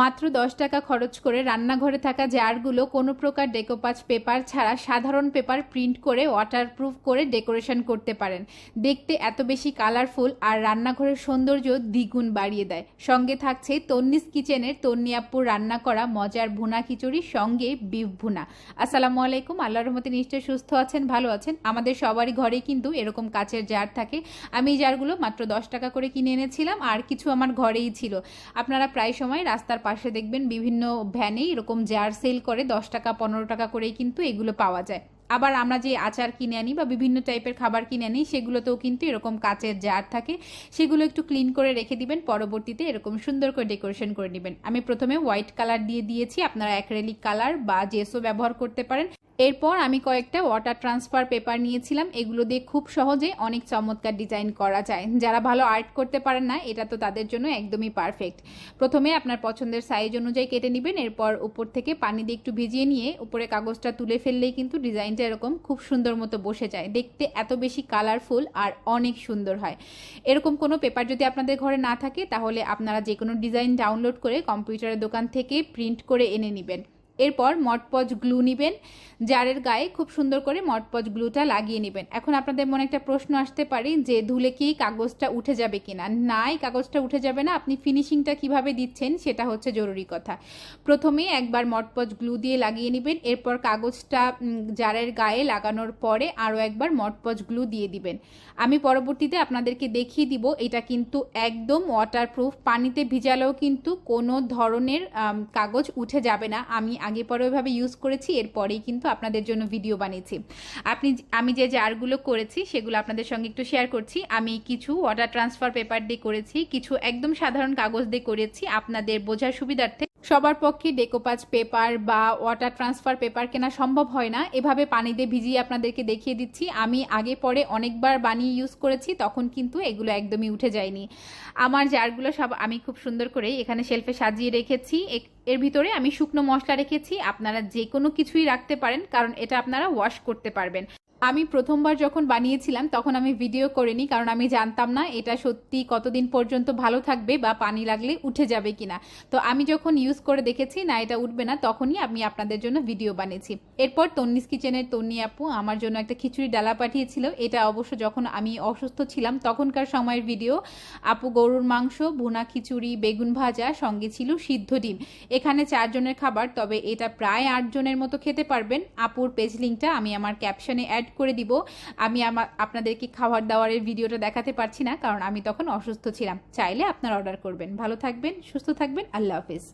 মাত্র দশ টাকা খরচ করে রান্নাঘরে থাকা জারগুলো কোনো প্রকার ডেকোপাচ পেপার ছাড়া সাধারণ পেপার প্রিন্ট করে ওয়াটারপ্রুফ করে ডেকোরেশন করতে পারেন। দেখতে এত বেশি কালারফুল আর রান্নাঘরের সৌন্দর্য দ্বিগুণ বাড়িয়ে দেয়। সঙ্গে থাকছে তন্নিস কিচেনের তন্নিয়াপ্পুর রান্না করা মজার ভুনা খিচুড়ি, সঙ্গে বিফ ভুনা। আসসালামু আলাইকুম আল্লাহর রহমতে নিশ্চয়ই সুস্থ আছেন, ভালো আছেন। আমাদের সবারই ঘরে কিন্তু এরকম কাচের জার থাকে। আমি জারগুলো মাত্র দশ টাকা করে কিনে এনেছিলাম আর কিছু আমার ঘরেই ছিল। আপনারা প্রায় সময় রাস্তার পাশে দেখবেন বিভিন্ন ভ্যানে এরকম জার সেল করে দশ টাকা, পনেরো টাকা করেই কিন্তু এগুলো পাওয়া যায়। আবার আমরা যে আচার কিনে আনি বা বিভিন্ন টাইপের খাবার কিনে আনি, সেগুলোতেও কিন্তু এরকম কাচের জার থাকে। সেগুলো একটু ক্লিন করে রেখে দিবেন, পরবর্তীতে এরকম সুন্দর করে ডেকোরেশন করে নেবেন। আমি প্রথমে হোয়াইট কালার দিয়ে দিয়েছি, আপনারা অ্যাক্রেলিক কালার বা জেসও ব্যবহার করতে পারেন। এরপর আমি কয়েকটা ওয়াটার ট্রান্সফার পেপার নিয়েছিলাম। এগুলো দিয়ে খুব সহজে অনেক চমৎকার ডিজাইন করা যায়। যারা ভালো আর্ট করতে পারেন না, এটা তো তাদের জন্য একদমই পারফেক্ট প্রথমে আপনার পছন্দের সাইজ অনুযায়ী কেটে নেবেন, এরপর উপর থেকে পানি দিয়ে একটু ভিজিয়ে নিয়ে উপরে কাগজটা তুলে ফেললেই কিন্তু ডিজাইনটা এরকম খুব সুন্দর মতো বসে যায়। দেখতে এত বেশি কালারফুল আর অনেক সুন্দর হয়। এরকম কোনো পেপার যদি আপনাদের ঘরে না থাকে, তাহলে আপনারা যে কোনো ডিজাইন ডাউনলোড করে কম্পিউটারের দোকান থেকে প্রিন্ট করে এনে নেবেন। এরপর মটপজ গ্লু নেবেন। জারের গায়ে খুব সুন্দর করে মটপজ গ্লুটা লাগিয়ে নেবেন। এখন আপনাদের মনে একটা প্রশ্ন আসতে পারে যে ধুলে কি কাগজটা উঠে যাবে কিনা? না, এই কাগজটা উঠে যাবে না। আপনি ফিনিশিংটা কীভাবে দিচ্ছেন সেটা হচ্ছে জরুরি কথা। প্রথমে একবার মটপজ গ্লু দিয়ে লাগিয়ে নেবেন। এরপর কাগজটা জারের গায়ে লাগানোর পরে আরও একবার মটপজ গ্লু দিয়ে দিবেন। আমি পরবর্তীতে আপনাদেরকে দেখিয়ে দিব, এটা কিন্তু একদম ওয়াটারপ্রুফ পানিতে ভিজালেও কিন্তু কোনো ধরনের কাগজ উঠে যাবে না। আমি আগে পরে ওইভাবে ইউজ করেছি, এরপরেই কিন্তু আপনাদের জন্য ভিডিও বানিয়েছি। আপনি আমি যে জারগুলো করেছি, সেগুলো আপনাদের সঙ্গে একটু শেয়ার করছি। আমি কিছু ওয়াটার ট্রান্সফার পেপার দিয়ে করেছি, কিছু একদম সাধারণ কাগজ দিয়ে করেছি। আপনাদের বোঝার সুবিধার্থে সবার পক্ষে ডেকোপাচ পেপার বা ওয়াটার ট্রান্সফার পেপার কেনা সম্ভব হয় না। এভাবে পানি দিয়ে ভিজিয়ে আপনাদেরকে দেখিয়ে দিচ্ছি। আমি আগে পরে অনেকবার বানিয়ে ইউজ করেছি, তখন কিন্তু এগুলো একদমই উঠে যায়নি। আমার জারগুলো সব আমি খুব সুন্দর করে এখানে শেলফে সাজিয়ে রেখেছি। এর ভিতরে আমি শুকনো মশলা রেখেছি। আপনারা যে কোনো কিছুই রাখতে পারেন, কারণ এটা আপনারা ওয়াশ করতে পারবেন। আমি প্রথমবার যখন বানিয়েছিলাম, তখন আমি ভিডিও করিনি, কারণ আমি জানতাম না এটা সত্যি কতদিন পর্যন্ত ভালো থাকবে বা পানি লাগলে উঠে যাবে কিনা। তো আমি যখন ইউজ করে দেখেছি, না, এটা উঠবে না, তখনই আমি আপনাদের জন্য ভিডিও বানিয়েছি। এরপর তন্নিস কিচেনের তন্নি আপু আমার জন্য একটা খিচুড়ি ডালা পাঠিয়েছিল। এটা অবশ্য যখন আমি অসুস্থ ছিলাম, তখনকার সময়ের ভিডিও আপু গরুর মাংস, ভুনা খিচুড়ি, বেগুন ভাজা, সঙ্গে ছিল সিদ্ধ ডিম। এখানে চারজনের খাবার, তবে এটা প্রায় আটজনের মতো খেতে পারবেন। আপুর পেজ লিঙ্কটা আমি আমার ক্যাপশনে অ্যাড করে দিব। আমি আমার আপনাদেরকে খাবার দাওয়ারের ভিডিওটা দেখাতে পারছি না, কারণ আমি তখন অসুস্থ ছিলাম। চাইলে আপনারা অর্ডার করবেন। ভালো থাকবেন, সুস্থ থাকবেন। আল্লাহ হাফিজ।